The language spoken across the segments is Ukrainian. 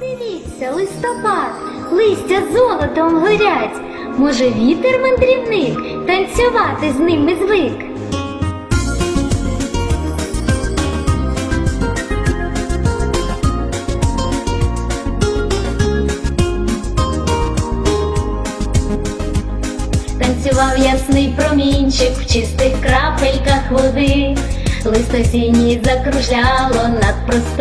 Дивіться, листопад, листя золотом горять. Може, вітер мандрівник, танцювати з ними звик. Танцював ясний промінчик в чистих крапельках води, лист осінній закружляло над просторами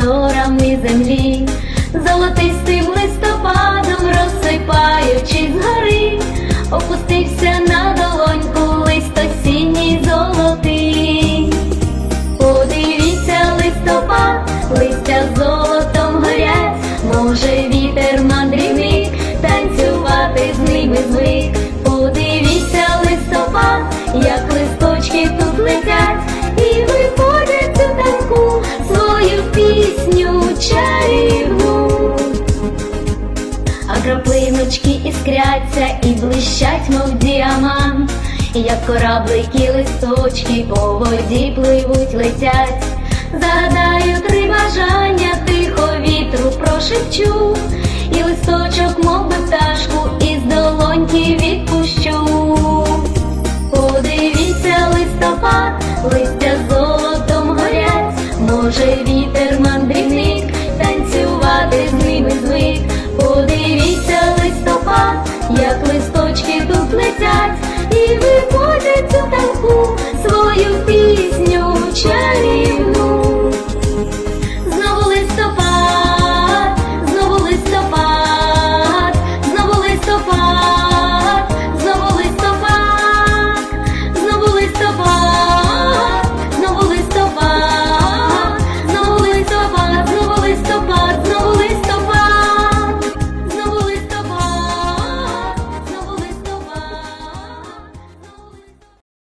на долоньку лист осінній золотий. Подивіться, листопад, листя золотом горять, може вітер мандрівник, танцювати з ними звик. Подивіться, листопад, як листочки тут летять, і виходять у танку свою пісню чарівну. А краплиночки іскряться блищать, мов діамант, як кораблики, листочки по воді пливуть, летять, загадаю три бажання, тихо вітру прошепчу, і листочок, мов би пташку, із долоньки відпущу. Подивіться, листопад, листя золотом горять, може вітер мандрівник танцювати з ними звик. Подивіться листопад, як листопад. You.